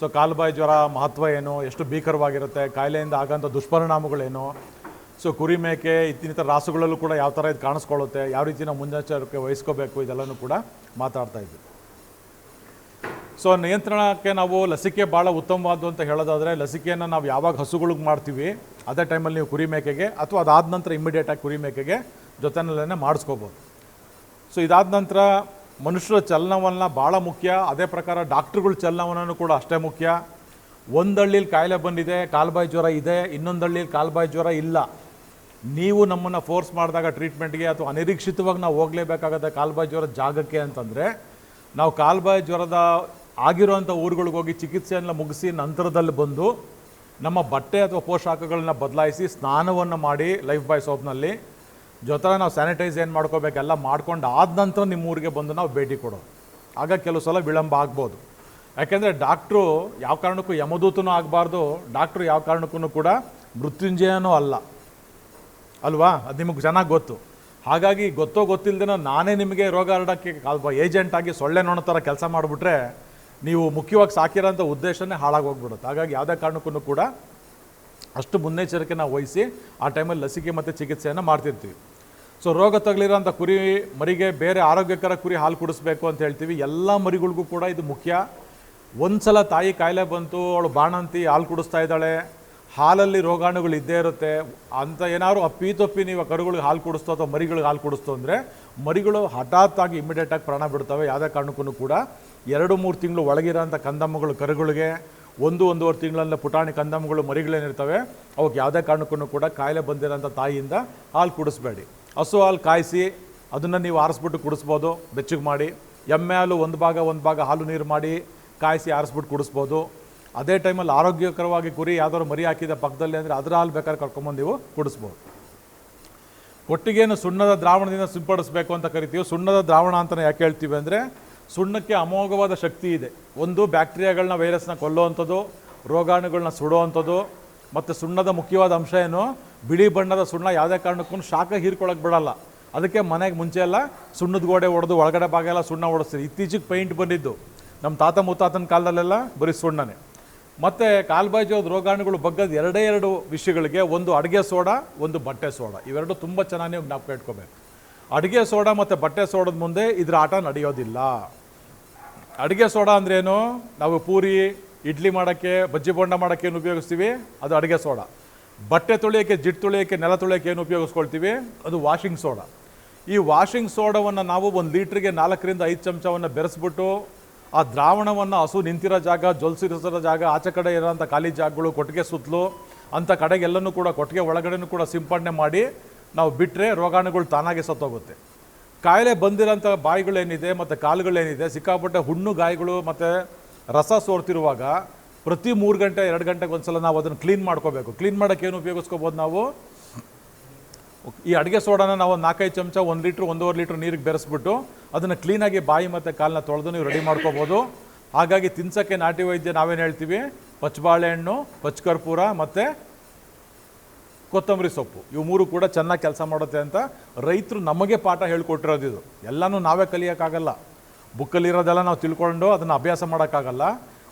So ಕಾಲುಬಾಯಿ ಜ್ವರ ಮಹತ್ವ ಏನು? ಎಷ್ಟು ಭೀಕರವಾಗಿರುತ್ತೆ? ಕಾಯಿಲೆಯಿಂದ ಆಗೋಂಥ ದುಷ್ಪರಿಣಾಮಗಳೇನು? ಸೊ ಕುರಿ ಮೇಕೆ ಇತ್ತಿನಿತರ ರಾಸುಗಳಲ್ಲೂ ಕೂಡ ಯಾವ ಥರ ಇದು ಕಾಣಿಸ್ಕೊಳ್ಳುತ್ತೆ? ಯಾವ ರೀತಿ ನಾವು ಮುಂಜಾಚಾರಕ್ಕೆ ವಹಿಸ್ಕೋಬೇಕು? ಇದೆಲ್ಲನೂ ಕೂಡ ಮಾತಾಡ್ತಾ ಇದ್ವಿ. ಸೊ ನಿಯಂತ್ರಣಕ್ಕೆ ನಾವು ಲಸಿಕೆ ಭಾಳ ಉತ್ತಮವಾದ್ದು ಅಂತ ಹೇಳೋದಾದರೆ, ಲಸಿಕೆಯನ್ನು ನಾವು ಯಾವಾಗ ಹಸುಗಳಿಗೆ ಮಾಡ್ತೀವಿ, ಅದೇ ಟೈಮಲ್ಲಿ ನೀವು ಕುರಿ ಮೇಕೆಗೆ, ಅಥವಾ ಅದಾದ ನಂತರ ಇಮ್ಮಿಡಿಯೇಟಾಗಿ ಕುರಿ ಮೇಕೆಗೆ ಜೊತೆನಲ್ಲೇ ಮಾಡಿಸ್ಕೋಬೋದು. ಸೊ ಇದಾದ ನಂತರ ಮನುಷ್ಯರ ಚಲನವಲನ ಭಾಳ ಮುಖ್ಯ. ಅದೇ ಪ್ರಕಾರ ಡಾಕ್ಟ್ರುಗಳ ಚಲನವಲನೂ ಕೂಡ ಅಷ್ಟೇ ಮುಖ್ಯ. ಒಂದು ಹಳ್ಳಿಲಿ ಕಾಯಿಲೆ ಬಂದಿದೆ, ಕಾಲ್ಬಾಯಿ ಜ್ವರ ಇದೆ ಇನ್ನೊಂದು ಹಳ್ಳಿಲಿ ಕಾಲ್ಬಾಯಿ ಜ್ವರ ಇಲ್ಲ. ನೀವು ನಮ್ಮನ್ನು ಫೋರ್ಸ್ ಮಾಡಿದಾಗ ಟ್ರೀಟ್ಮೆಂಟ್ಗೆ ಅಥವಾ ಅನಿರೀಕ್ಷಿತವಾಗಿ ನಾವು ಹೋಗಲೇಬೇಕಾಗತ್ತೆ ಕಾಲ್ಬಾಯಿ ಜ್ವರ ಜಾಗಕ್ಕೆ ಅಂತಂದರೆ, ನಾವು ಕಾಲ್ಬಾಯಿ ಜ್ವರದ ಆಗಿರೋಂಥ ಊರುಗಳಿಗೆ ಹೋಗಿ ಚಿಕಿತ್ಸೆಯನ್ನು ಮುಗಿಸಿ ನಂತರದಲ್ಲಿ ಬಂದು ನಮ್ಮ ಬಟ್ಟೆ ಅಥವಾ ಪೋಷಾಕಗಳನ್ನ ಬದಲಾಯಿಸಿ ಸ್ನಾನವನ್ನು ಮಾಡಿ ಲೈಫ್ ಬಾಯ್ ಸೋಪ್ನಲ್ಲಿ ಜೊತೆ ನಾವು ಸ್ಯಾನಿಟೈಸ್ ಏನು ಮಾಡ್ಕೋಬೇಕೆಲ್ಲ ಮಾಡ್ಕೊಂಡು ಆದ ನಂತರ ನಿಮ್ಮ ಊರಿಗೆ ಬಂದು ನಾವು ಭೇಟಿ ಕೊಡೋದು. ಆಗ ಕೆಲವು ಸಲ ವಿಳಂಬ ಆಗ್ಬೋದು. ಯಾಕೆಂದರೆ ಡಾಕ್ಟ್ರು ಯಾವ ಕಾರಣಕ್ಕೂ ಯಮದೂತನೂ ಆಗಬಾರ್ದು, ಡಾಕ್ಟ್ರು ಯಾವ ಕಾರಣಕ್ಕೂ ಕೂಡ ಮೃತ್ಯುಂಜಯನೂ ಅಲ್ಲ. ಅಲ್ವಾ? ಅದು ನಿಮಗೆ ಚೆನ್ನಾಗಿ ಗೊತ್ತು. ಹಾಗಾಗಿ ಗೊತ್ತೋ ಗೊತ್ತಿಲ್ಲದೇನೋ ನಾನೇ ನಿಮಗೆ ರೋಗ ಹರಡೋಕ್ಕೆ ಅಲ್ವಾ ಏಜೆಂಟ್ ಆಗಿ ಸೊಳ್ಳೆ ನೋಡೋ ಥರ ಕೆಲಸ ಮಾಡಿಬಿಟ್ರೆ ನೀವು ಮುಖ್ಯವಾಗಿ ಸಾಕಿರೋಂಥ ಉದ್ದೇಶನೇ ಹಾಳಾಗಿ ಹೋಗ್ಬಿಡುತ್ತೆ. ಹಾಗಾಗಿ ಯಾವುದೇ ಕಾರಣಕ್ಕೂ ಕೂಡ ಅಷ್ಟು ಮುನ್ನೆಚ್ಚರಿಕೆ ನಾವು ವಹಿಸಿ ಆ ಟೈಮಲ್ಲಿ ಲಸಿಕೆ ಮತ್ತು ಚಿಕಿತ್ಸೆಯನ್ನು ಮಾಡ್ತಿರ್ತೀವಿ. ಸೊ ರೋಗ ತಗಲಿರೋಂಥ ಕುರಿ ಮರಿಗೆ ಬೇರೆ ಆರೋಗ್ಯಕರ ಕುರಿ ಹಾಲು ಕುಡಿಸ್ಬೇಕು ಅಂತ ಹೇಳ್ತೀವಿ. ಎಲ್ಲ ಮರಿಗಳಿಗೂ ಕೂಡ ಇದು ಮುಖ್ಯ. ಒಂದು ಸಲ ತಾಯಿ ಕಾಯಿಲೆ ಬಂತು, ಅವಳು ಬಾಣಂತಿ ಹಾಲು ಕುಡಿಸ್ತಾ ಇದ್ದಾಳೆ. ಹಾಲಲ್ಲಿ ರೋಗಾಣುಗಳು ಇದ್ದೇ ಇರುತ್ತೆ. ಅಂತ ಏನಾದ್ರು ಅಪ್ಪಿ ತೊಪ್ಪಿ ನೀವು ಕರುಗಳಿಗೆ ಹಾಲು ಕುಡಿಸ್ತೋ ಅಥವಾ ಮರಿಗಳಿಗೆ ಹಾಲು ಕುಡಿಸ್ತೋ ಅಂದರೆ ಮರಿಗಳು ಹಠಾತ್ತಾಗಿ ಇಮಿಡಿಯೇಟಾಗಿ ಪ್ರಾಣ ಬಿಡ್ತವೆ. ಯಾವುದೇ ಕಾರಣಕ್ಕೂ ಕೂಡ ಎರಡು ಮೂರು ತಿಂಗಳು ಒಳಗಿರೋಂಥ ಕಂದಮ್ಮಗಳು ಕರುಗಳಿಗೆ, ಒಂದು ಒಂದೂವರೆ ತಿಂಗಳಲ್ಲ ಪುಟಾಣಿ ಕಂದಮ್ಮಗಳು ಮರಿಗಳೇನಿರ್ತವೆ, ಅವಕ್ಕೆ ಯಾವುದೇ ಕಾರಣಕ್ಕೂ ಕೂಡ ಕಾಯಿಲೆ ಬಂದಿರೋಂಥ ತಾಯಿಯಿಂದ ಹಾಲು ಕುಡಿಸ್ಬೇಡಿ. ಹಸು ಹಾಲು ಕಾಯಿಸಿ ಅದನ್ನು ನೀವು ಆರಿಸ್ಬಿಟ್ಟು ಕುಡಿಸ್ಬೋದು, ಬೆಚ್ಚಗೆ ಮಾಡಿ. ಎಮ್ಮೆ ಹಾಲು ಒಂದು ಭಾಗ ಒಂದು ಭಾಗ ಹಾಲು ನೀರು ಮಾಡಿ ಕಾಯಿಸಿ ಆರಿಸ್ಬಿಟ್ಟು ಕುಡಿಸ್ಬೋದು. ಅದೇ ಟೈಮಲ್ಲಿ ಆರೋಗ್ಯಕರವಾಗಿ ಕುರಿ ಯಾವ್ದಾದ್ರು ಮರಿ ಹಾಕಿದ ಪಕ್ಕದಲ್ಲಿ ಅಂದರೆ ಅದರ ಹಾಲು ಬೇಕಾದ್ರೆ ಕರ್ಕೊಂಬಂದು ನೀವು ಕುಡಿಸ್ಬೋದು. ಕೊಟ್ಟಿಗೆಯನ್ನು ಸುಣ್ಣದ ದ್ರಾವಣದಿಂದ ಸಿಂಪಡಿಸಬೇಕು ಅಂತ ಕರಿತೀವಿ, ಸುಣ್ಣದ ದ್ರಾವಣ ಅಂತ ಯಾಕೆ ಹೇಳ್ತೀವಿ ಅಂದರೆ ಸುಣ್ಣಕ್ಕೆ ಅಮೋಘವಾದ ಶಕ್ತಿ ಇದೆ. ಒಂದು ಬ್ಯಾಕ್ಟೀರಿಯಾಗಳನ್ನ ವೈರಸ್ನ ಕೊಲ್ಲುವಂಥದ್ದು ರೋಗಾಣುಗಳನ್ನ ಸುಡೋ ಅಂಥದ್ದು ಮತ್ತು ಸುಣ್ಣದ ಮುಖ್ಯವಾದ ಅಂಶ ಏನು? ಬಿಳಿ ಬಣ್ಣದ ಸುಣ್ಣ ಯಾವುದೇ ಕಾರಣಕ್ಕೂ ಶಾಖ ಹೀರ್ಕೊಳಕ್ಕೆ ಬಿಡಲ್ಲ. ಅದಕ್ಕೆ ಮನೆಗೆ ಮುಂಚೆ ಎಲ್ಲ ಸುಣ್ಣದ ಗೋಡೆ ಹೊಡೆದು ಒಳಗಡೆ ಭಾಗ ಎಲ್ಲ ಸುಣ್ಣ ಹೊಡೆಸ್ತೀರಿ ಇತ್ತೀಚೆಗೆ ಪೇಂಟ್ ಬಂದಿದ್ದು. ನಮ್ಮ ತಾತ ಮುತ್ತಾತನ ಕಾಲದಲ್ಲೆಲ್ಲ ಬರೀ ಸುಣ್ಣನೇ. ಮತ್ತು ಕಾಲ್ಬಾಜೋದ ರೋಗಾಣುಗಳು ಬಗ್ಗದ ಎರಡೇ ಎರಡು ವಿಷಯಗಳಿಗೆ ಒಂದು ಅಡುಗೆ ಸೋಡಾ, ಒಂದು ಬಟ್ಟೆ ಸೋಡಾ. ಇವೆರಡು ತುಂಬ ಚೆನ್ನಾಗಿ ನೀವು ಜ್ಞಾಪಕ ಇಟ್ಕೋಬೇಕು. ಅಡುಗೆ ಸೋಡಾ ಮತ್ತು ಬಟ್ಟೆ ಸೋಡದ ಮುಂದೆ ಇದ್ರ ಆಟ ನಡೆಯೋದಿಲ್ಲ. ಅಡುಗೆ ಸೋಡಾ ಅಂದ್ರೇನು? ನಾವು ಪೂರಿ, ಇಡ್ಲಿ ಮಾಡೋಕ್ಕೆ, ಬಜ್ಜಿ ಬೋಂಡ ಮಾಡೋಕ್ಕೆ ಏನು ಉಪಯೋಗಿಸ್ತೀವಿ? ಅದು ಅಡುಗೆ ಸೋಡಾ. ಬಟ್ಟೆ ತೊಳೆಯೋಕ್ಕೆ ಜಿಟ್ಟು ತೊಳೆಯೋಕ್ಕೆ, ನೆಲ ತೊಳೆಯೋಕ್ಕೆ ಏನು ಉಪಯೋಗಿಸ್ಕೊಳ್ತೀವಿ? ಅದು ವಾಷಿಂಗ್ ಸೋಡಾ ಈ ವಾಷಿಂಗ್ ಸೋಡವನ್ನು ನಾವು ಒಂದು ಲೀಟ್ರಿಗೆ ನಾಲ್ಕರಿಂದ ಐದು ಚಮಚವನ್ನು ಬೆರೆಸ್ಬಿಟ್ಟು, ಆ ದ್ರಾವಣವನ್ನು ಹಸು ನಿಂತಿರೋ ಜಾಗ ಜೊಲ್ಸಿರಿಸಿರೋ ಜಾಗ, ಆಚೆ ಕಡೆ ಇರೋಂಥ ಖಾಲಿ ಜಾಗಗಳು ಕೊಟ್ಟಿಗೆ ಸುತ್ತಲೂ ಅಂಥ ಕಡೆಗೆಲ್ಲನೂ ಕೂಡ ಕೊಟ್ಟಿಗೆ ಒಳಗಡೆನೂ ಕೂಡ ಸಿಂಪಡಣೆ ಮಾಡಿ, ನಾವು ಬಿಟ್ಟರೆ ರೋಗಾಣುಗಳು ತಾನಾಗೆ ಸತ್ತೋಗುತ್ತೆ. ಕಾಯಿಲೆ ಬಂದಿರೋಂಥ ಬಾಯಿಗಳೇನಿದೆ, ಮತ್ತು ಕಾಲುಗಳೇನಿದೆ, ಸಿಕ್ಕಾಪಟ್ಟೆ ಹುಣ್ಣು ಗಾಯಗಳು, ಮತ್ತು ರಸ ಸೋರ್ತಿರುವಾಗ ಪ್ರತಿ ಮೂರು ಗಂಟೆ, ಎರಡು ಗಂಟೆಗೆ ಒಂದ್ಸಲ ನಾವು ಅದನ್ನು ಕ್ಲೀನ್ ಮಾಡ್ಕೋಬೇಕು. ಕ್ಲೀನ್ ಮಾಡೋಕ್ಕೆ ಏನು ಉಪಯೋಗಿಸ್ಕೋಬೋದು ನಾವು? ಈ ಅಡುಗೆ ಸೋಡಾನ ನಾವು ನಾಲ್ಕೈದು ಚಮಚ, ಒಂದು ಲೀಟ್ರ್, ಒಂದೂವರೆ ಲೀಟ್ರ್ ನೀರಿಗೆ ಬೆರೆಸ್ಬಿಟ್ಟು ಅದನ್ನು ಕ್ಲೀನಾಗಿ ಬಾಯಿ ಮತ್ತು ಕಾಲನ್ನ ತೊಳೆದು ನೀವು ರೆಡಿ ಮಾಡ್ಕೋಬೋದು. ಹಾಗಾಗಿ ತಿನ್ಸೋಕ್ಕೆ ನಾಟಿ ವೈದ್ಯ ನಾವೇನು ಹೇಳ್ತೀವಿ? ಪಚ್ಚಬಾಳೆಹಣ್ಣು ಪಚ್ಚಕರ್ಪೂರ ಮತ್ತು ಕೊತ್ತಂಬರಿ ಸೊಪ್ಪು. ಇವು ಮೂರು ಕೂಡ ಚೆನ್ನಾಗಿ ಕೆಲಸ ಮಾಡುತ್ತೆ ಅಂತ ರೈತರು ನಮಗೆ ಪಾಠ ಹೇಳ್ಕೊಟ್ಟಿರೋದು ಇದು. ಎಲ್ಲನೂ ನಾವೇ ಕಲಿಯೋಕ್ಕಾಗಲ್ಲ. ಬುಕ್ಕಲ್ಲಿರೋದೆಲ್ಲ ನಾವು ತಿಳ್ಕೊಂಡು ಅದನ್ನು ಅಭ್ಯಾಸ ಮಾಡೋಕ್ಕಾಗಲ್ಲ.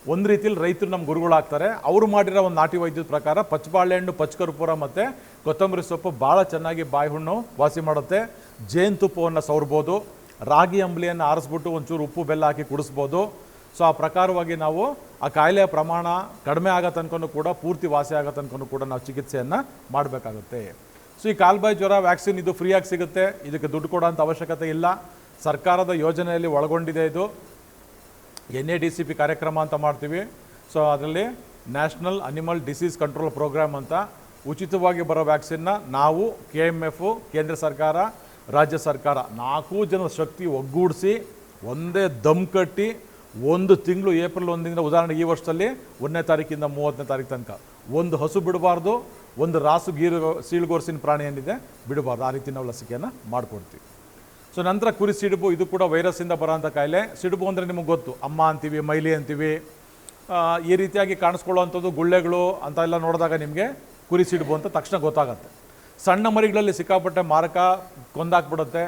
ಒಂದು ರೀತಿಯಲ್ಲಿ ರೈತರು ನಮ್ಮ ಗುರುಗಳಾಗ್ತಾರೆ. ಅವರು ಮಾಡಿರೋ ಒಂದು ನಾಟಿ ವೈದ್ಯದ ಪ್ರಕಾರ ಪಚ್ಚಬಾಳೆಹಣ್ಣು ಪಚ್ಚಕರ್ಪೂರ ಮತ್ತು ಕೊತ್ತಂಬರಿ ಸೊಪ್ಪು ಭಾಳ ಚೆನ್ನಾಗಿ ಬಾಯಿ ಹುಣ್ಣು ವಾಸಿ ಮಾಡುತ್ತೆ. ಜೇನುತುಪ್ಪವನ್ನು ಸವರ್ಬೋದು. ರಾಗಿ ಅಂಬಲಿಯನ್ನು ಆರಿಸ್ಬಿಟ್ಟು ಒಂಚೂರು ಉಪ್ಪು, ಬೆಲ್ಲ ಹಾಕಿ ಕುಡಿಸ್ಬೋದು. ಸೊ, ಆ ಪ್ರಕಾರವಾಗಿ ನಾವು ಆ ಕಾಯಿಲೆಯ ಪ್ರಮಾಣ ಕಡಿಮೆ ಆಗೋ ತನಕನೂ ಕೂಡ, ಪೂರ್ತಿ ವಾಸಿ ಆಗೋ ತನಕನೂ ಕೂಡ ನಾವು ಚಿಕಿತ್ಸೆಯನ್ನು ಮಾಡಬೇಕಾಗುತ್ತೆ. ಸೊ, ಈ ಕಾಲ್ಬಾಯಿ ಜ್ವರ ವ್ಯಾಕ್ಸಿನ್ ಇದು ಫ್ರೀಯಾಗಿ ಸಿಗುತ್ತೆ. ಇದಕ್ಕೆ ದುಡ್ಡು ಕೊಡೋಂಥ ಅವಶ್ಯಕತೆ ಇಲ್ಲ. ಸರ್ಕಾರದ ಯೋಜನೆಯಲ್ಲಿ ಒಳಗೊಂಡಿದೆ ಇದು. N A D C P ಕಾರ್ಯಕ್ರಮ ಅಂತ ಮಾಡ್ತೀವಿ. ಸೊ ಅದರಲ್ಲಿ national animal disease control program ಅಂತ ಉಚಿತವಾಗಿ ಬರೋ ವ್ಯಾಕ್ಸಿನ್ನ ನಾವು ಕೆ ಎಂ ಎಫು ಕೇಂದ್ರ ಸರ್ಕಾರ, ರಾಜ್ಯ ಸರ್ಕಾರ ನಾಲ್ಕು ಜನ ಶಕ್ತಿ ಒಗ್ಗೂಡಿಸಿ, ಒಂದೇ ದಮ್ ಕಟ್ಟಿ ಒಂದು ತಿಂಗಳು ಏಪ್ರಿಲ್ ಒಂದಿಂದ ಉದಾಹರಣೆಗೆ ಈ ವರ್ಷದಲ್ಲಿ ಒಂದನೇ ತಾರೀಕಿಂದ ಮೂವತ್ತನೇ ತಾರೀಕು ತನಕ. ಒಂದು ಹಸು ಬಿಡಬಾರ್ದು, ಒಂದು ರಾಸು ಗೀರು ಸೀಳುಗೋರ್ಸಿನ ಪ್ರಾಣಿ ಏನಿದೆ ಬಿಡಬಾರ್ದು. ಆ ರೀತಿ ನಾವು ಲಸಿಕೆಯನ್ನು ಮಾಡಿಕೊಡ್ತೀವಿ. ಸೊ ನಂತರ ಕುರಿ ಸಿಡುಬು, ಇದು ಕೂಡ ವೈರಸ್ಸಿಂದ ಬರೋಂಥ ಕಾಯಿಲೆ. ಸಿಡುಬು ಅಂದರೆ ನಿಮಗೆ ಗೊತ್ತು. ಅಮ್ಮ ಅಂತೀವಿ, ಮೈಲಿ ಅಂತೀವಿ. ಈ ರೀತಿಯಾಗಿ ಕಾಣಿಸ್ಕೊಳ್ಳೋವಂಥದ್ದು ಗುಳ್ಳೆಗಳು ಅಂತ ಎಲ್ಲ ನೋಡಿದಾಗ ನಿಮಗೆ ಕುರಿ ಸಿಡುಬು ಅಂತ ತಕ್ಷಣ ಗೊತ್ತಾಗುತ್ತೆ. ಸಣ್ಣ ಮರಿಗಳಲ್ಲಿ ಸಿಕ್ಕಾಪಟ್ಟೆ ಮಾರಕ, ಕೊಂದಾಕ್ಬಿಡುತ್ತೆ.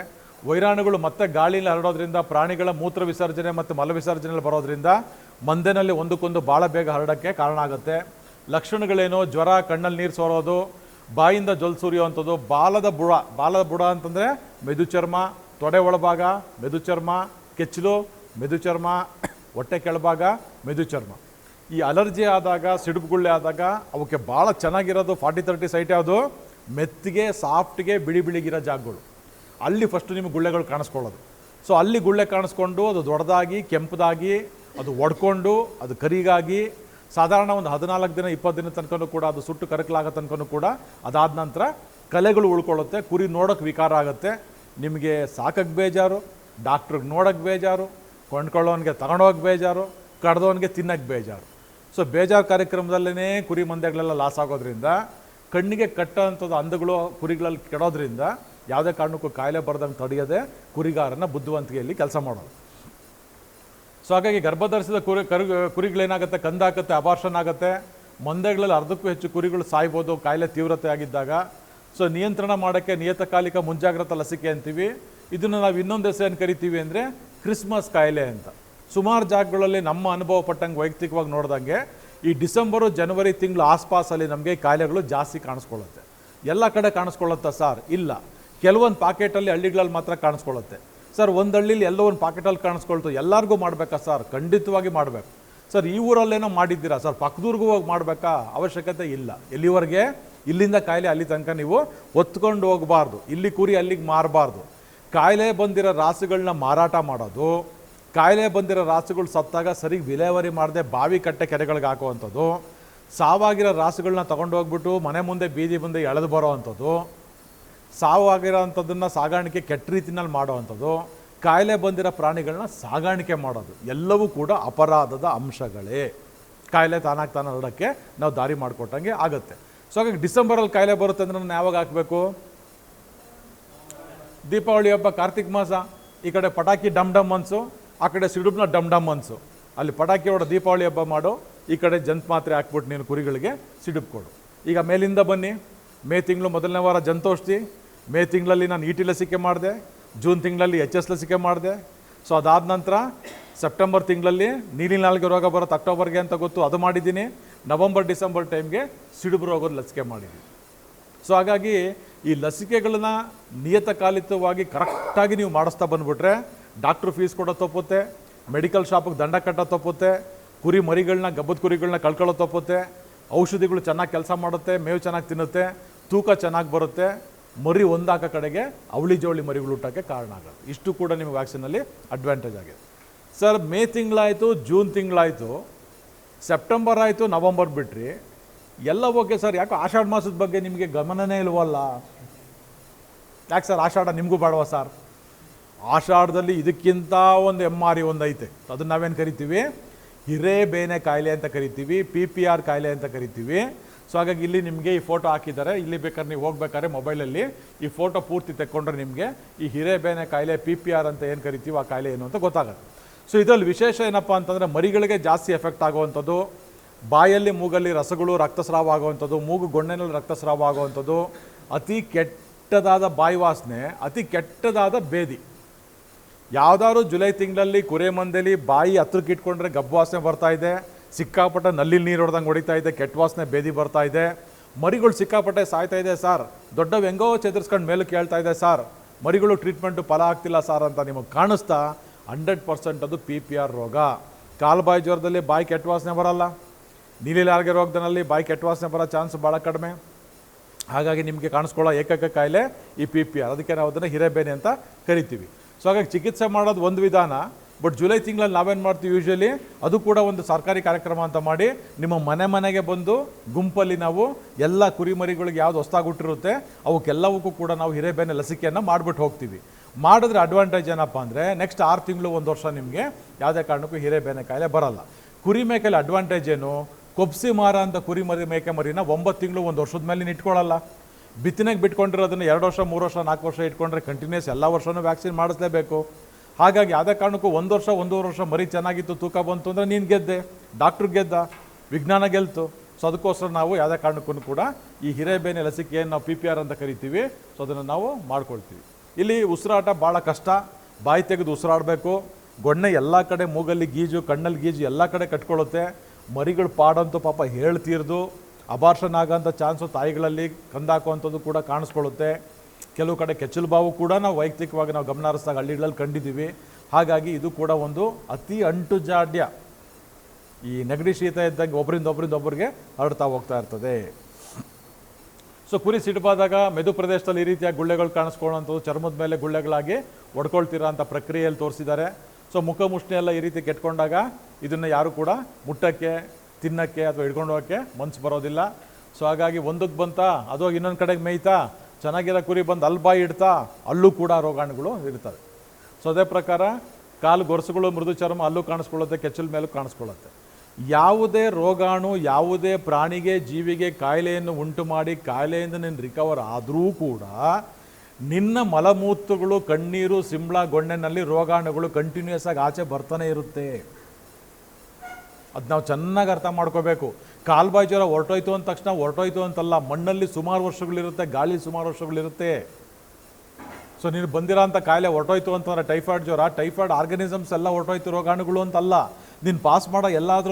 ವೈರಾಣುಗಳು ಮತ್ತೆ ಗಾಳಿಯಲ್ಲಿ ಹರಡೋದ್ರಿಂದ, ಪ್ರಾಣಿಗಳ ಮೂತ್ರ ವಿಸರ್ಜನೆ ಮತ್ತು ಮಲ ವಿಸರ್ಜನೆಯಲ್ಲಿ ಬರೋದ್ರಿಂದ ಮಂದೆನಲ್ಲಿ ಒಂದಕ್ಕೊಂದು ಭಾಳ ಬೇಗ ಹರಡೋಕ್ಕೆ ಕಾರಣ ಆಗುತ್ತೆ. ಲಕ್ಷಣಗಳೇನು? ಜ್ವರ, ಕಣ್ಣಲ್ಲಿ ನೀರು ಸೋರೋದು, ಬಾಯಿಂದ ಜೊಲ್ ಸುರಿಯುವಂಥದ್ದು, ಬಾಲದ ಬುಡ. ಬಾಲದ ಬುಡ ಅಂತಂದರೆ ಮೆದು ಚರ್ಮ ತೊಡೆ ಒಳಭಾಗ ಮೆದು ಚರ್ಮ ಕೆಚ್ಚಲು ಮೆದು ಚರ್ಮ ಹೊಟ್ಟೆ ಕೆಳಭಾಗ ಮೆದು ಚರ್ಮ ಈ ಅಲರ್ಜಿ ಆದಾಗ ಸಿಡುಬುಗುಳ್ಳೆ ಆದಾಗ ಅವಕ್ಕೆ ಭಾಳ ಚೆನ್ನಾಗಿರೋದು ಫಾರ್ಟಿ ತರ್ಟಿ ಸೈಟ್ ಯಾವುದು? ಮೆತ್ತಿಗೆ, ಸಾಫ್ಟ್ಗೆ ಬಿಳಿ ಬಿಳಿಗಿರೋ ಜಾಗಗಳು. ಅಲ್ಲಿ ಫಸ್ಟು ನಿಮಗೆ ಗುಳ್ಳೆಗಳು ಕಾಣಿಸ್ಕೊಳ್ಳೋದು. ಸೊ ಅಲ್ಲಿ ಗುಳ್ಳೆ ಕಾಣಿಸ್ಕೊಂಡು ಅದು ದೊಡ್ಡದಾಗಿ, ಕೆಂಪದಾಗಿ, ಅದು ಒಡ್ಕೊಂಡು, ಅದು ಕರಿಗಾಗಿ, ಸಾಧಾರಣ ಒಂದು ಹದಿನಾಲ್ಕು ದಿನ, ಇಪ್ಪತ್ತು ದಿನ ತನಕನೂ ಕೂಡ ಅದು ಸುಟ್ಟು ಕರಕಲಾಗೋ ತನಕನೂ ಕೂಡ ಅದಾದ ನಂತರ ಕಲೆಗಳು ಉಳ್ಕೊಳ್ಳುತ್ತೆ, ಕುರಿ ನೋಡೋಕ್ಕೆ ವಿಕಾರ ಆಗುತ್ತೆ. ನಿಮಗೆ ಸಾಕಕ್ಕೆ ಬೇಜಾರು, ಡಾಕ್ಟ್ರಿಗೆ ನೋಡೋಕ್ಕೆ ಬೇಜಾರು, ಕೊಂಡ್ಕೊಳ್ಳೋನಿಗೆ ತಗೊಂಡೋಗಕ್ಕೆ ಬೇಜಾರು, ಕಡ್ದೋನಿಗೆ ತಿನ್ನಕ್ಕೆ ಬೇಜಾರು. ಸೊ ಬೇಜಾರು ಕಾರ್ಯಕ್ರಮದಲ್ಲೇ ಕುರಿ ಮಂದೆಗಳೆಲ್ಲ ಲಾಸ್ ಆಗೋದ್ರಿಂದ, ಕಣ್ಣಿಗೆ ಕಟ್ಟೋಂಥದ್ದು ಅಂದಗಳು ಕುರಿಗಳಲ್ಲಿ ಕೆಡೋದ್ರಿಂದ ಯಾವುದೇ ಕಾರಣಕ್ಕೂ ಕಾಯಿಲೆ ಬರ್ದಂಗೆ ತಡೆಯದೆ ಕುರಿಗಾರನ ಬುದ್ಧಿವಂತಿಕೆಯಲ್ಲಿ ಕೆಲಸ ಮಾಡೋದು. ಸೊ ಹಾಗಾಗಿ ಗರ್ಭಧರಿಸಿದ ಕುರಿ, ಕರು, ಕುರಿಗಳೇನಾಗುತ್ತೆ ಕಂದಾಗುತ್ತೆ ಅಬಾರ್ಷನ್ ಆಗುತ್ತೆ, ಮಂದೆಗಳಲ್ಲಿ ಅರ್ಧಕ್ಕೂ ಹೆಚ್ಚು ಕುರಿಗಳು ಸಾಯ್ಬೋದು, ಕಾಯಿಲೆ ತೀವ್ರತೆ ಆಗಿದ್ದಾಗ ಸೊ ನಿಯಂತ್ರಣ ಮಾಡೋಕ್ಕೆ ನಿಯತಕಾಲಿಕ ಮುಂಜಾಗ್ರತಾ ಲಸಿಕೆ ಅಂತೀವಿ. ಇದನ್ನು ನಾವು ಇನ್ನೊಂದು ಹೆಸರೇನು ಕರಿತೀವಿ ಅಂದರೆ ಕ್ರಿಸ್ಮಸ್ ಕಾಯಿಲೆ ಅಂತ. ಸುಮಾರು ಜಾಗಗಳಲ್ಲಿ ನಮ್ಮ ಅನುಭವ ಪಟ್ಟಂಗೆ ವೈಯಕ್ತಿಕವಾಗಿ ನೋಡ್ದಂಗೆ ಈ ಡಿಸೆಂಬರು, ಜನವರಿ ತಿಂಗಳು ಆಸ್ಪಾಸಲ್ಲಿ ನಮಗೆ ಕಾಯಿಲೆಗಳು ಜಾಸ್ತಿ ಕಾಣಿಸ್ಕೊಳ್ಳುತ್ತೆ. ಎಲ್ಲ ಕಡೆ ಕಾಣಿಸ್ಕೊಳ್ಳುತ್ತಾ ಸರ್? ಇಲ್ಲ. ಕೆಲವೊಂದು ಪಾಕೆಟಲ್ಲಿ ಹಳ್ಳಿಗಳಲ್ಲಿ ಮಾತ್ರ ಕಾಣಿಸ್ಕೊಳ್ಳುತ್ತೆ. ಸರ್, ಒಂದು ಹಳ್ಳಿಲಿ ಎಲ್ಲೋ ಒಂದು ಪಾಕೆಟಲ್ಲಿ ಕಾಣಿಸ್ಕೊಳ್ತು. ಎಲ್ಲರಿಗೂ ಮಾಡಬೇಕಾ ಸರ್? ಖಂಡಿತವಾಗಿ ಮಾಡಬೇಕು. ಸರ್, ಈ ಊರಲ್ಲೇನೋ ಮಾಡಿದ್ದೀರಾ ಸರ್? ಪಕ್ಕದೂರ್ಗೂ ಹೋಗಿ ಮಾಡಬೇಕಾ? ಅವಶ್ಯಕತೆ ಇಲ್ಲ. ಎಲ್ಲಿವರೆಗೆ? ಇಲ್ಲಿಂದ ಕಾಯಿಲೆ ಅಲ್ಲಿ ತನಕ ನೀವು ಒತ್ಕೊಂಡು ಹೋಗಬಾರ್ದು. ಇಲ್ಲಿ ಕುರಿ ಅಲ್ಲಿಗೆ ಮಾರಬಾರ್ದು. ಕಾಯಿಲೆ ಬಂದಿರೋ ರಾಸುಗಳನ್ನ ಮಾರಾಟ ಮಾಡೋದು, ಕಾಯಿಲೆ ಬಂದಿರೋ ರಾಸುಗಳು ಸತ್ತಾಗ ಸರಿಗೆ ವಿಲೇವಾರಿ ಮಾಡದೆ ಬಾವಿ ಕಟ್ಟೆ ಕೆರೆಗಳಿಗೆ ಹಾಕುವಂಥದ್ದು, ಸಾವಾಗಿರೋ ರಾಸುಗಳನ್ನ ತಗೊಂಡು ಹೋಗ್ಬಿಟ್ಟು ಮನೆ ಮುಂದೆ ಬೀದಿ ಮುಂದೆ ಎಳೆದು ಬರೋ ಅಂಥದ್ದು ಸಾವಾಗಿರೋ ಅಂಥದ್ದನ್ನು ಸಾಗಾಣಿಕೆ ಕೆಟ್ಟ ರೀತಿನಲ್ಲಿ ಮಾಡೋವಂಥದ್ದು, ಕಾಯಿಲೆ ಬಂದಿರೋ ಪ್ರಾಣಿಗಳನ್ನ ಸಾಗಾಣಿಕೆ ಮಾಡೋದು. ಎಲ್ಲವೂ ಕೂಡ ಅಪರಾಧದ ಅಂಶಗಳೇ. ಕಾಯಿಲೆ ತಾನಾಗಿ ತಾನು ಹರಡೋಕ್ಕೆ ನಾವು ದಾರಿ ಮಾಡಿಕೊಟ್ಟಂಗೆ ಆಗುತ್ತೆ. ಸೊ ಹಾಗಾಗಿ ಡಿಸೆಂಬರಲ್ಲಿ ಕಾಯಿಲೆ ಬರುತ್ತೆ ಅಂದ್ರೆ ನಾನು ಯಾವಾಗ ಹಾಕಬೇಕು? ದೀಪಾವಳಿ ಹಬ್ಬ, ಕಾರ್ತಿಕ್ ಮಾಸ, ಈ ಕಡೆ ಪಟಾಕಿ ಡಮ್ ಡಮ್ ಅನ್ಸು, ಆ ಕಡೆ ಸಿಡುಬ್ನ ಡಮ್ ಡಮ್ ಅನ್ಸು. ಅಲ್ಲಿ ಪಟಾಕಿ ಹೊಡ ದೀಪಾವಳಿ ಹಬ್ಬ ಮಾಡು, ಈ ಕಡೆ ಜಂತ್ ಮಾತ್ರೆ ಹಾಕ್ಬಿಟ್ಟು ನೀನು ಕುರಿಗಳಿಗೆ ಸಿಡುಬು ಕೊಡು. ಈಗ ಮೇಲಿಂದ ಬನ್ನಿ. ಮೇ ತಿಂಗಳು ಮೊದಲನೇ ವಾರ ಜಂತೋಷ್ಠಿ. ಮೇ ತಿಂಗಳಲ್ಲಿ ನಾನು ಇ ಟಿ ಲಸಿಕೆ ಮಾಡಿದೆ, ಜೂನ್ ತಿಂಗಳಲ್ಲಿ ಎಚ್ ಎಸ್ ಲಸಿಕೆ ಮಾಡಿದೆ. ಸೊ ಅದಾದ ನಂತರ ಸೆಪ್ಟೆಂಬರ್ ತಿಂಗಳಲ್ಲಿ ನೀಲಿ ನಾಲ್ಗೆ ರೋಗ ಬರುತ್ತೆ, ಅಕ್ಟೋಬರ್ಗೆ ಅಂತ ಗೊತ್ತು, ಅದು ಮಾಡಿದ್ದೀನಿ. ನವಂಬರ್, ಡಿಸೆಂಬರ್ ಟೈಮ್ಗೆ ಸಿಡುಬು ರೋಗದ ಲಸಿಕೆ ಮಾಡಿದ್ವಿ. ಸೊ ಹಾಗಾಗಿ ಈ ಲಸಿಕೆಗಳನ್ನ ನಿಯತಕಾಲಿತವಾಗಿ ಕರೆಕ್ಟಾಗಿ ನೀವು ಮಾಡಿಸ್ತಾ ಬಂದ್ಬಿಟ್ರೆ ಡಾಕ್ಟ್ರು ಫೀಸ್ ಕೊಡೋ ತಪ್ಪುತ್ತೆ, ಮೆಡಿಕಲ್ ಶಾಪಿಗೆ ದಂಡ ಕಟ್ಟೋ ತಪ್ಪುತ್ತೆ, ಕುರಿ ಮರಿಗಳನ್ನ, ಗಬ್ಬದ ಕುರಿಗಳನ್ನ ಕಳ್ಕೊಳ್ಳೋ ತಪ್ಪುತ್ತೆ, ಔಷಧಿಗಳು ಚೆನ್ನಾಗಿ ಕೆಲಸ ಮಾಡುತ್ತೆ, ಮೇವು ಚೆನ್ನಾಗಿ ತಿನ್ನುತ್ತೆ, ತೂಕ ಚೆನ್ನಾಗಿ ಬರುತ್ತೆ, ಮರಿ ಒಂದಾಕ ಕಡೆಗೆ ಅವಳಿ ಜವಳಿ ಮರಿಗಳು ಊಟಕ್ಕೆ ಕಾರಣ ಆಗುತ್ತೆ ಇಷ್ಟು ಕೂಡ ನಿಮಗೆ ವ್ಯಾಕ್ಸಿನಲ್ಲಿ ಅಡ್ವಾಂಟೇಜ್ ಆಗಿದೆ. ಸರ್ ಮೇ ತಿಂಗಳಾಯಿತು, ಜೂನ್ ತಿಂಗಳಾಯಿತು ಸೆಪ್ಟೆಂಬರ್ ಆಯಿತು ನವಂಬರ್ ಬಿಟ್ರಿ. ಎಲ್ಲ ಓಕೆ ಸರ್ ಯಾಕೋ ಆಷಾಢ ಮಾಸದ ಬಗ್ಗೆ ನಿಮಗೆ ಗಮನನೇ ಇಲ್ವಲ್ಲ? ಯಾಕೆ ಸರ್ ಆಷಾಢ ನಿಮಗೂ ಬೇಡವಾ ಸರ್ ಆಷಾಢದಲ್ಲಿ ಇದಕ್ಕಿಂತ ಒಂದು ಎಂ ಆರ್ ಇ ಒಂದು ಐತೆ. ಅದನ್ನ ನಾವೇನು ಕರಿತೀವಿ? ಹಿರೇಬೇನೆ ಕಾಯಿಲೆ ಅಂತ ಕರಿತೀವಿ ಪಿ ಪಿ ಆರ್ ಕಾಯಿಲೆ ಅಂತ ಕರಿತೀವಿ. ಸೊ ಹಾಗಾಗಿ ಇಲ್ಲಿ ನಿಮಗೆ ಈ ಫೋಟೋ ಹಾಕಿದ್ದಾರೆ. ಇಲ್ಲಿ ಬೇಕಾದ್ರೆ ನೀವು ಹೋಗ್ಬೇಕಾದ್ರೆ ಮೊಬೈಲಲ್ಲಿ ಈ ಫೋಟೋ ಪೂರ್ತಿ ತೆಕ್ಕೊಂಡ್ರೆ ನಿಮಗೆ ಈ ಹಿರೇಬೇನೆ ಕಾಯಿಲೆ ಪಿ ಪಿ ಆರ್ ಅಂತ ಏನು ಕರಿತೀವಿ ಆ ಕಾಯಿಲೆ ಏನು ಅಂತ ಗೊತ್ತಾಗುತ್ತೆ. ಸೊ ಇದರಲ್ಲಿ ವಿಶೇಷ ಏನಪ್ಪ ಅಂತಂದರೆ ಮರಿಗಳಿಗೆ ಜಾಸ್ತಿ ಎಫೆಕ್ಟ್ ಆಗುವಂಥದ್ದು, ಬಾಯಲ್ಲಿ ಮೂಗಲ್ಲಿ ರಸಗಳು ರಕ್ತಸ್ರಾವ ಆಗುವಂಥದ್ದು, ಮೂಗು ಗೊಣ್ಣೆನಲ್ಲಿ ರಕ್ತಸ್ರಾವ ಆಗುವಂಥದ್ದು, ಅತಿ ಕೆಟ್ಟದಾದ ಬಾಯಿ ವಾಸನೆ, ಅತಿ ಕೆಟ್ಟದಾದ ಬೇದಿ. ಯಾವುದಾದ್ರು ಜುಲೈ ತಿಂಗಳಲ್ಲಿ ಕುರೆ ಮಂದೆಲಿ ಬಾಯಿ ಹತ್ರಕ್ಕೆ ಇಟ್ಕೊಂಡ್ರೆ ಗಬ್ಬು ವಾಸನೆ ಬರ್ತಾ ಇದೆ, ಸಿಕ್ಕಾಪಟ್ಟೆ ನಲ್ಲಿ ನೀರು ಹೊಡೆದಂಗೆ ಹೊಡಿತಾ ಇದೆ, ಕೆಟ್ಟ ವಾಸನೆ, ಬೇದಿ ಬರ್ತಾ ಇದೆ. ಮರಿಗಳು ಸಿಕ್ಕಾಪಟ್ಟೆ ಸಾಯ್ತಾ ಇದೆ ಸರ್. ದೊಡ್ಡ ಹೆಂಗೋ ಚೆದರ್ಸ್ಕೊಂಡು ಮೇಲೆ ಕೇಳ್ತಾ ಇದೆ ಸರ್. ಮರಿಗಳು ಟ್ರೀಟ್ಮೆಂಟು ಫಲ ಆಗ್ತಿಲ್ಲ ಸರ್ ಅಂತ ನಿಮಗೆ ಕಾಣಿಸ್ತಾ ಹಂಡ್ರೆಡ್ ಪರ್ಸೆಂಟ್ ಅದು ಪಿ ಪಿ ಆರ್ ರೋಗ. ಕಾಲ್ಬಾಯಿ ಜ್ವರದಲ್ಲಿ ಬಾಯಿ ಕೆಟ್ಟ ವಾಸನೆ ಬರಲ್ಲ. ನೀಲಿಲಾರ್ಗೆ ರೋಗದಲ್ಲಿ ಬಾಯಿ ಕೆಟ್ಟ ವಾಸನೆ ಬರೋ ಚಾನ್ಸ್ ಭಾಳ ಕಡಿಮೆ. ಹಾಗಾಗಿ ನಿಮಗೆ ಕಾಣಿಸ್ಕೊಳ್ಳೋ ಏಕೈಕ ಕಾಯಿಲೆ ಈ ಪಿ ಪಿ ಆರ್. ಅದಕ್ಕೆ ನಾವು ಅದನ್ನು ಹಿರೇಬೇನೆ ಅಂತ ಕರಿತೀವಿ. ಸೊ ಹಾಗಾಗಿ ಚಿಕಿತ್ಸೆ ಮಾಡೋದು ಒಂದು ವಿಧಾನ ಬಟ್ ಜುಲೈ ತಿಂಗಳಲ್ಲಿ ನಾವೇನು ಮಾಡ್ತೀವಿ ಯೂಶ್ವಲಿ ಅದು ಕೂಡ ಒಂದು ಸರ್ಕಾರಿ ಕಾರ್ಯಕ್ರಮ ಅಂತ ಮಾಡಿ ನಿಮ್ಮ ಮನೆ ಮನೆಗೆ ಬಂದು ಗುಂಪಲ್ಲಿ ನಾವು ಎಲ್ಲ ಕುರಿಮರಿಗಳಿಗೆ ಯಾವ್ದು ಹೊಸ್ತಾಗಿಟ್ಟಿರುತ್ತೆ ಅವಕ್ಕೆಲ್ಲವಕ್ಕೂ ಕೂಡ ನಾವು ಹಿರೇಬೇನೆ ಲಸಿಕೆಯನ್ನು ಮಾಡಿಬಿಟ್ಟು ಹೋಗ್ತೀವಿ. ಮಾಡಿದ್ರೆ ಅಡ್ವಾಂಟೇಜ್ ಏನಪ್ಪ ಅಂದರೆ ನೆಕ್ಸ್ಟ್ ಆರು ತಿಂಗಳು ಒಂದು ವರ್ಷ ನಿಮಗೆ ಯಾವುದೇ ಕಾರಣಕ್ಕೂ ಹಿರೇಬೇನೆ ಕಾಯಿಲೆ ಬರಲ್ಲ. ಕುರಿ ಮೇಕೆಯಲ್ಲಿ ಅಡ್ವಾಂಟೇಜ್ ಏನು? ಕೊಬ್ಸಿ ಮಾರ ಅಂತ ಕುರಿ ಮರಿ ಮೇಕೆ ಮರಿನ ಒಂಬತ್ತು ತಿಂಗಳು ಒಂದು ವರ್ಷದ ಮೇಲೆ ಇಟ್ಕೊಳ್ಳಲ್ಲ ಬಿತ್ತನೆಗೆ ಬಿಟ್ಕೊಂಡಿರೋದನ್ನ ಎರಡು ವರ್ಷ, ಮೂರು ವರ್ಷ, ನಾಲ್ಕು ವರ್ಷ ಇಟ್ಕೊಂಡ್ರೆ ಕಂಟಿನ್ಯೂಸ್ ಎಲ್ಲ ವರ್ಷವೂ ವ್ಯಾಕ್ಸಿನ್ ಮಾಡಿಸ್ಲೇಬೇಕು. ಹಾಗಾಗಿ ಯಾವುದೇ ಕಾರಣಕ್ಕೂ ಒಂದು ವರ್ಷ, ಒಂದೂವರೆ ವರ್ಷ ಮರಿ ಚೆನ್ನಾಗಿತ್ತು, ತೂಕ ಬಂತು ಅಂದರೆ ನೀನು ಗೆದ್ದೆ. ಡಾಕ್ಟ್ರು ಗೆದ್ದ, ವಿಜ್ಞಾನ ಗೆಲ್ತು. ಸೊ ಅದಕ್ಕೋಸ್ಕರ ನಾವು ಯಾವುದೇ ಕಾರಣಕ್ಕೂ ಕೂಡ ಈ ಹಿರೇಬೇನೆ ಲಸಿಕೆಯನ್ನು ನಾವು ಪಿ ಪಿ ಆರ್ ಅಂತ ಕರಿತೀವಿ. ಸೊ ಅದನ್ನು ನಾವು ಮಾಡ್ಕೊಳ್ತೀವಿ. ಇಲ್ಲಿ ಉಸಿರಾಟ ಭಾಳ ಕಷ್ಟ. ಬಾಯಿ ತೆಗೆದು ಉಸಿರಾಡಬೇಕು. ಗೊಣ್ಣೆ ಎಲ್ಲ ಕಡೆ ಮೂಗಲ್ಲಿ ಗೀಜು, ಕಣ್ಣಲ್ಲಿ ಗೀಜು ಎಲ್ಲ ಕಡೆ ಕಟ್ಕೊಳ್ಳುತ್ತೆ. ಮರಿಗಳು ಪಾಡಂತೂ ಪಾಪ ಹೇಳ್ತೀರ್ದು. ಅಬಾರ್ಷನ್ ಆಗೋಂಥ ಚಾನ್ಸು ತಾಯಿಗಳಲ್ಲಿ ಕಂದಾಕುವಂಥದ್ದು ಕೂಡ ಕಾಣಿಸ್ಕೊಳ್ಳುತ್ತೆ. ಕೆಲವು ಕಡೆ ಕೆಚ್ಚಲು ಬಾವು ಕೂಡ ನಾವು ವೈಯಕ್ತಿಕವಾಗಿ ನಾವು ಗಮನ ಹಳ್ಳಿಗಳಲ್ಲಿ ಕಂಡಿದ್ದೀವಿ. ಹಾಗಾಗಿ ಇದು ಕೂಡ ಒಂದು ಅತಿ ಅಂಟು ಜಾಡ್ಯ. ಈ ನೆಗಡಿ ಶೀತ ಇದ್ದಂಗೆ ಒಬ್ಬರಿಂದ ಒಬ್ಬರಿಂದ ಒಬ್ಬರಿಗೆ ಹರಡ್ತಾ ಹೋಗ್ತಾ ಇರ್ತದೆ. ಸೊ ಕುರಿ ಸಿಡುಬಾದಾಗ ಮೆದು ಪ್ರದೇಶದಲ್ಲಿ ಈ ರೀತಿಯ ಗುಳ್ಳೆಗಳು ಕಾಣಿಸ್ಕೊಳ್ಳೋಂಥದ್ದು, ಚರ್ಮದ ಮೇಲೆ ಗುಳ್ಳೆಗಳಾಗಿ ಒಡ್ಕೊಳ್ತಿರೋ ಅಂಥ ಪ್ರಕ್ರಿಯೆಯಲ್ಲಿ ತೋರಿಸಿದ್ದಾರೆ. ಸೊ ಮುಖ ಮುಷ್ಣೆಯೆಲ್ಲ ಈ ರೀತಿ ಕೆಟ್ಕೊಂಡಾಗ ಇದನ್ನು ಯಾರು ಕೂಡ ಮುಟ್ಟಕ್ಕೆ, ತಿನ್ನಕ್ಕೆ ಅಥವಾ ಹಿಡ್ಕೊಂಡು ಹೋಗೋಕ್ಕೆ ಮನ್ಸು ಬರೋದಿಲ್ಲ. ಸೊ ಹಾಗಾಗಿ ಒಂದಕ್ಕೆ ಬಂತ, ಅದು ಇನ್ನೊಂದು ಕಡೆಗೆ ಮೇಯ್ತಾ, ಚೆನ್ನಾಗಿರೋ ಕುರಿ ಬಂದು ಅಲ್ಲಿ ಬಾಯಿ ಇಡ್ತಾ, ಅಲ್ಲೂ ಕೂಡ ರೋಗಾಣುಗಳು ಇರ್ತವೆ ಸೊ ಅದೇ ಪ್ರಕಾರ ಕಾಲು ಗೊರಸುಗಳು, ಮೃದು ಚರ್ಮ ಅಲ್ಲೂ ಕಾಣಿಸ್ಕೊಳ್ಳುತ್ತೆ, ಕೆಚ್ಚಲ ಮೇಲೂ ಕಾಣಿಸ್ಕೊಳ್ಳುತ್ತೆ. ಯಾವುದೇ ರೋಗಾಣು, ಯಾವುದೇ ಪ್ರಾಣಿಗೆ, ಜೀವಿಗೆ ಕಾಯಿಲೆಯನ್ನು ಉಂಟು ಮಾಡಿ ಕಾಯಿಲೆಯಿಂದ ನೀನು ರಿಕವರ್ ಆದರೂ ಕೂಡ ನಿನ್ನ ಮಲಮೂತ್ರಗಳು, ಕಣ್ಣೀರು, ಸಿಂಬಳ, ಗೊಣ್ಣೆನಲ್ಲಿ ರೋಗಾಣುಗಳು ಕಂಟಿನ್ಯೂಸ್ ಆಗಿ ಆಚೆ ಬರ್ತಾನೆ ಇರುತ್ತೆ. ಅದು ನಾವು ಚೆನ್ನಾಗಿ ಅರ್ಥ ಮಾಡ್ಕೋಬೇಕು. ಕಾಲ್ಬಾಯಿ ಜ್ವರ ಹೊರಟೋಯ್ತು ಅಂದ ತಕ್ಷಣ ಹೊರಟೋಯ್ತು ಅಂತಲ್ಲ, ಮಣ್ಣಲ್ಲಿ ಸುಮಾರು ವರ್ಷಗಳಿರುತ್ತೆ, ಗಾಳಿ ಸುಮಾರು ವರ್ಷಗಳಿರುತ್ತೆ. ಸೊ ನೀನು ಬಂದಿರೋ ಅಂಥ ಕಾಯಿಲೆ ಹೊರಟೋಯ್ತು ಅಂತಂದ್ರೆ ಟೈಫಾಯ್ಡ್ ಜ್ವರ ಟೈಫಾಯ್ಡ್ ಆರ್ಗನಿಸಮ್ಸ್ ಎಲ್ಲ ಹೊರಟೋಯ್ತು ರೋಗಾಣುಗಳು ಅಂತಲ್ಲ. ನೀನು ಪಾಸ್ ಮಾಡೋ ಎಲ್ಲಾದ್ರೂ